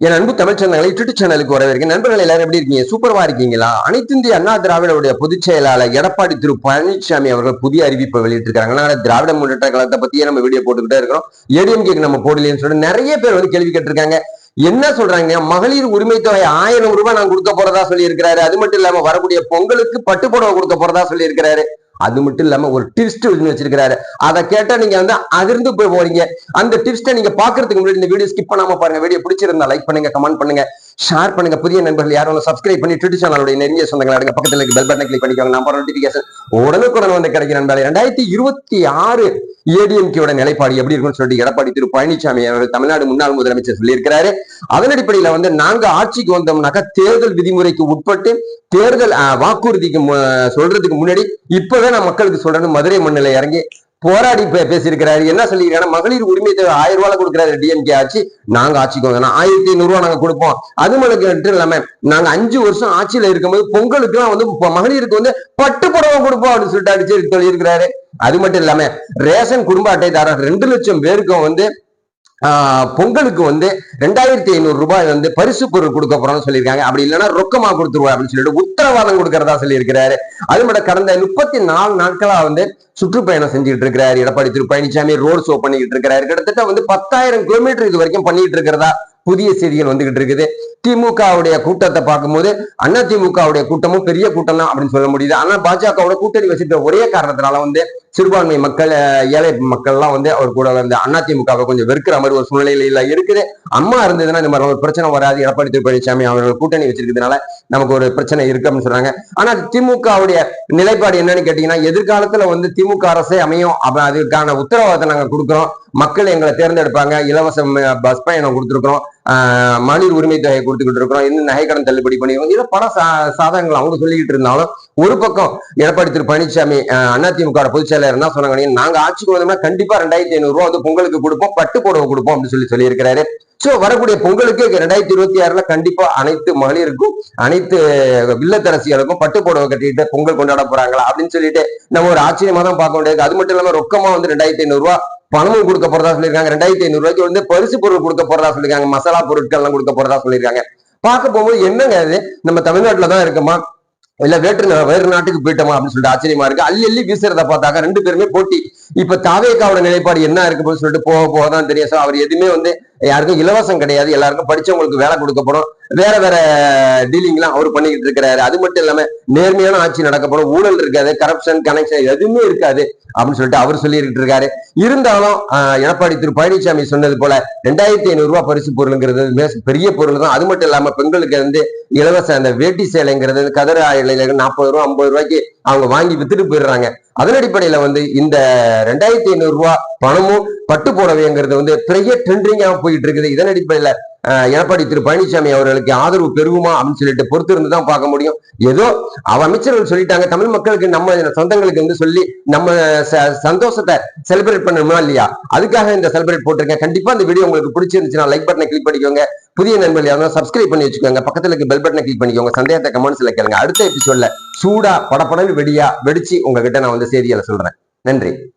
என் அன்பு தமிழ் சேனல்களை யூடியூப் சேனலுக்கு வரவேற்க நண்பர்கள் எல்லாரும் எப்படி இருக்கீங்க? சூப்பரவா இருக்கீங்களா? அனைத்து இந்திய அண்ணா திராவிடவுடைய பொதுச் செயலாளர் எடப்பாடி திரு பழனிசாமி அவர்கள் புதிய அறிவிப்பை வெளியிட்டிருக்காங்க அதனால திராவிட முன்னேற்ற கழகத்தை பத்தியே நம்ம வீடியோ போட்டுக்கிட்டே இருக்கிறோம். ஏடிஎம்கேக்கு நம்ம போடலன்னு சொல்லிட்டு நிறைய பேர் வந்து கேள்வி கேட்டிருக்காங்க. என்ன சொல்றாங்க? மகளிர் உரிமை தொகை ஆயிரம் ரூபாய் நான் கொடுக்க போறதா சொல்லி இருக்கிறாரு அது மட்டும் இல்லாம வரக்கூடிய பொங்கலுக்கு பட்டு புடவை கொடுக்க போறதா சொல்லி இருக்கிறாரு அது மட்டும் இல்லாம ஒரு டிப்ஸ்ட் வச்சிருக்கிறாரு. அதை கேட்டா நீங்க வந்து அதிர்ந்து போய் போறீங்க. அந்த டிப்ஸ்ட நீங்க பாக்குறதுக்கு முன்னாடி இந்த வீடியோ ஸ்கிப் பண்ணாம பாருங்க. வீடியோ பிடிச்சிருந்தா லைக் பண்ணுங்க கமெண்ட் பண்ணுங்க. ஷேர் பண்ணுங்க. புதிய நண்பர்கள் யாரும் சப்ஸ்கிரைப் பண்ணி ட்விட்டர் சேனலுடைய நெருங்கிய சொந்தங்கள் அடங்க பக்கத்துல இருக்க பெல் பட்டனை கிளிக் பண்ணிக்கோங்க. நம்ம நோட்டிபிகேஷன் உடனுக்குடன் வந்து கிடைக்கிற நண்பர்களே. ரெண்டாயிரத்தி இருபத்தி ஆறு ஏடிஎம்கேயோட நிலைப்பாடு எப்படி இருக்கும்னு சொல்லிட்டு எடப்பாடி திரு பழனிசாமி அவர்கள் தமிழ்நாடு முன்னாள் முதலமைச்சர் சொல்லியிருக்கிறாரு. அதன் அடிப்படையில வந்து நாங்க ஆட்சிக்கு வந்தோம்னாக்கா தேர்தல் விதிமுறைக்கு உட்பட்டு தேர்தல் வாக்குறுதிக்கு சொல்றதுக்கு முன்னாடி இப்பவே நான் மக்களுக்கு சொல்றேன்னு மதுரை மண்ணில் இறங்கி போராடி பேசியிருக்கிறாரு. என்ன சொல்லியிருக்காரு மகளிர் உரிமை தேவை ஆயிரம் ரூபாய் கொடுக்குறாரு டிஎம்கே ஆட்சி. நாங்க ஆட்சிக்கு வந்தோம். ஆயிரத்தி ஐநூறு ரூபாய் நாங்க கொடுப்போம். அது மட்டும் இல்லாம நாங்க அஞ்சு வருஷம் ஆட்சியில இருக்கும்போது பொங்கலுக்கு எல்லாம் வந்து மகளிருக்கு வந்து பட்டு புடவை கொடுப்போம் அப்படின்னு சொல்லிட்டு அடிச்சு சொல்லியிருக்கிறாரு. அது மட்டும் இல்லாம ரேஷன் குடும்ப அட்டைதாரர் ரெண்டு லட்சம் பேருக்கும் வந்து பொங்கலுக்கு வந்து ரெண்டாயிரத்தி ஐநூறு ரூபாய் வந்து பரிசு பொருள் கொடுக்க போறோம்னு சொல்லியிருக்காங்க. அப்படி இல்லைன்னா ரொக்கமா கொடுத்துருவோம் அப்படின்னு சொல்லிட்டு உத்தரவாதம் கொடுக்கறதா சொல்லியிருக்கிறாரு. அது மட்டும் கடந்த முப்பத்தி நாலு நாட்களா வந்து சுற்றுப்பயணம் செஞ்சுட்டு இருக்கிறாரு. எடப்பாடி திரு பழனிசாமி ரோட் ஷோ பண்ணிக்கிட்டு இருக்கிறாரு. கிட்டத்தட்ட வந்து பத்தாயிரம் கிலோமீட்டர் இது வரைக்கும் பண்ணிட்டு இருக்கிறதா புதிய செய்திகள் வந்துகிட்டு இருக்குது. திமுகவுடைய கூட்டத்தை பார்க்கும்போது அண்ணா திமுகவுடைய கூட்டமும் பெரிய கூட்டம் தான் அப்படின்னு சொல்ல முடியுது. ஆனா பாஜகவோட கூட்டணி வச்சுட்ட ஒரே காரணத்தினால வந்து சிறுபான்மை மக்கள் ஏழை மக்கள்லாம் வந்து அவர் கூட வந்து அண்ணா திமுகவை கொஞ்சம் வெறுக்கிற மாதிரி ஒரு சூழ்நிலையில இருக்குது. அம்மா இருந்ததுன்னா இந்த மாதிரி ஒரு பிரச்சனை வராது. எடப்பாடி திரு பழனிசாமி அவர்கள் கூட்டணி வச்சிருக்கிறதுனால நமக்கு ஒரு பிரச்சனை இருக்கு அப்படின்னு சொல்றாங்க. ஆனா திமுகவுடைய நிலைப்பாடு என்னன்னு கேட்டீங்கன்னா எதிர்காலத்துல வந்து திமுக அரசே அமையும். அப்ப அதுக்கான உத்தரவாதத்தை நாங்க கொடுக்குறோம். மக்கள் எங்களை தேர்ந்தெடுப்பாங்க. இலவச பஸ் பயணம் கொடுத்துருக்கோம் மனித மகளிர் உரிமை தொகை கொடுத்துக்கிட்டு இருக்கிறோம். இன்னும் நகைக்கடன் தள்ளுபடி பண்ணிருக்கோம். இதை பல சா சாதகங்கள் அவங்க சொல்லிக்கிட்டு இருந்தாலும் ஒரு பக்கம் எடப்பாடி திரு பழனிசாமி ஆஹ் அதிமுக பொதுச் செயலர் என்ன சொன்னாங்க. நாங்க ஆட்சிக்கு வந்தோம்னா கண்டிப்பா ரெண்டாயிரத்தி ஐநூறு ரூபா வந்து பொங்கலுக்கு கொடுப்போம் பட்டு புடவை கொடுப்போம் அப்படின்னு சொல்லி சொல்லியிருக்கிறாரு. சோ வரக்கூடிய பொங்கலுக்கு ரெண்டாயிரத்தி இருபத்தி ஆறுல கண்டிப்பா அனைத்து மகளிருக்கும் அனைத்து இல்லத்தரசிகளுக்கும் பட்டு புடவை கட்டிட்டு பொங்கல் கொண்டாட போறாங்களா அப்படின்னு சொல்லிட்டு நம்ம ஒரு ஆச்சரியமா தான் பார்க்க முடியாது அது மட்டும் இல்லாம ரொக்கமா வந்து ரெண்டாயிரத்தி ஐநூறு ரூபா பணமும் கொடுக்க போறதா சொல்லியிருக்காங்க. ரெண்டாயிரத்தி ஐநூறு ரூபாய்க்கு வந்து பரிசு பொருள் கொடுக்க போறதா சொல்லியிருக்காங்க. மசாலா பொருட்கள் எல்லாம் கொடுக்க போறதா சொல்லியிருக்காங்க. பார்க்க போகும்போது என்னங்க அது நம்ம தமிழ்நாட்டுல தான் இருக்குமா? இல்ல வேற்று நா- வேறு நாட்டுக்கு போயிட்டோமா அப்படின்னு சொல்லிட்டு ஆச்சரியமா இருக்கு. அள்ளி அள்ளி வீசுறத பார்த்தாக்க ரெண்டு பேருமே போட்டி இப்ப தாவேக்காவோட நிலைப்பாடு என்ன இருக்குபோது சொல்லிட்டு போக போக தான் தெரியும். சார் அவர் எதுவுமே வந்து யாருக்கும் இலவசம் கிடையாது. எல்லாருக்கும் படிச்சவங்களுக்கு வேலை கொடுக்கப்படும். வேற வேற டீலிங்லாம் அவர் பண்ணிக்கிட்டு இருக்கிறாரு. அது மட்டும் இல்லாம நேர்மையான ஆட்சி நடக்கப்படும். ஊழல் இருக்காது. கரப்ஷன் கனெக்ஷன் எதுவுமே இருக்காது அப்படின்னு சொல்லிட்டு அவர் சொல்லிட்டு இருக்காரு. இருந்தாலும் எடப்பாடி திரு பழனிசாமி சொன்னது போல ரெண்டாயிரத்தி ஐநூறு ரூபாய் பரிசு பொருளுங்கிறது பெரிய பொருள் தான். அது மட்டும் இல்லாம பெண்களுக்கு வந்து இலவச அந்த வேட்டி சேலைங்கிறது கதர் ஆயில நாற்பது ரூபா ஐம்பது ரூபாய்க்கு அவங்க வாங்கி வித்துட்டு போயிடுறாங்க. அதன் அடிப்படையில வந்து இந்த ரெண்டாயிரத்தி ஐநூறு ரூபாய் பணமும் பட்டு புடவைங்கிறது வந்து பெரிய ட்ரெண்டிங்கா போயிட்டு இருக்குது. இதன் அடிப்படையில எடப்பாடி திரு பழனிசாமி அவர்களுக்கு ஆதரவு பெருகுமா அப்படின்னு சொல்லிட்டு பொறுத்து இருந்து தான் பார்க்க முடியும். ஏதோ அவ அமைச்சர்கள் சொல்லிட்டாங்க. தமிழ் மக்களுக்கு நம்ம சொந்தங்களுக்கு வந்து சொல்லி நம்ம ச- சந்தோஷத்தை செலிப்ரேட் பண்ணணுமா இல்லையா? அதுக்காக இந்த செலிப்ரேட் போட்டிருக்கேன். கண்டிப்பா இந்த வீடியோ உங்களுக்கு பிடிச்சிருந்துச்சுன்னா லைக் பட்டனை கிளிக் பண்ணிக்கோங்க. புதிய நண்பர்கள் யாரும் சப்ஸ்கிரைப் பண்ணி வச்சுக்கோங்க. பக்கத்துல இருக்க பெல் பட்டனை கிளிக் பண்ணிக்கோங்க. சந்தேகத்தை கமெண்ட்ஸ்ல கேளுங்க. அடுத்த எபிசோட்ல சூடா படப்படன்னு வெடியா வெடிச்சு உங்ககிட்ட நான் வந்து செய்திகளை சொல்றேன். நன்றி.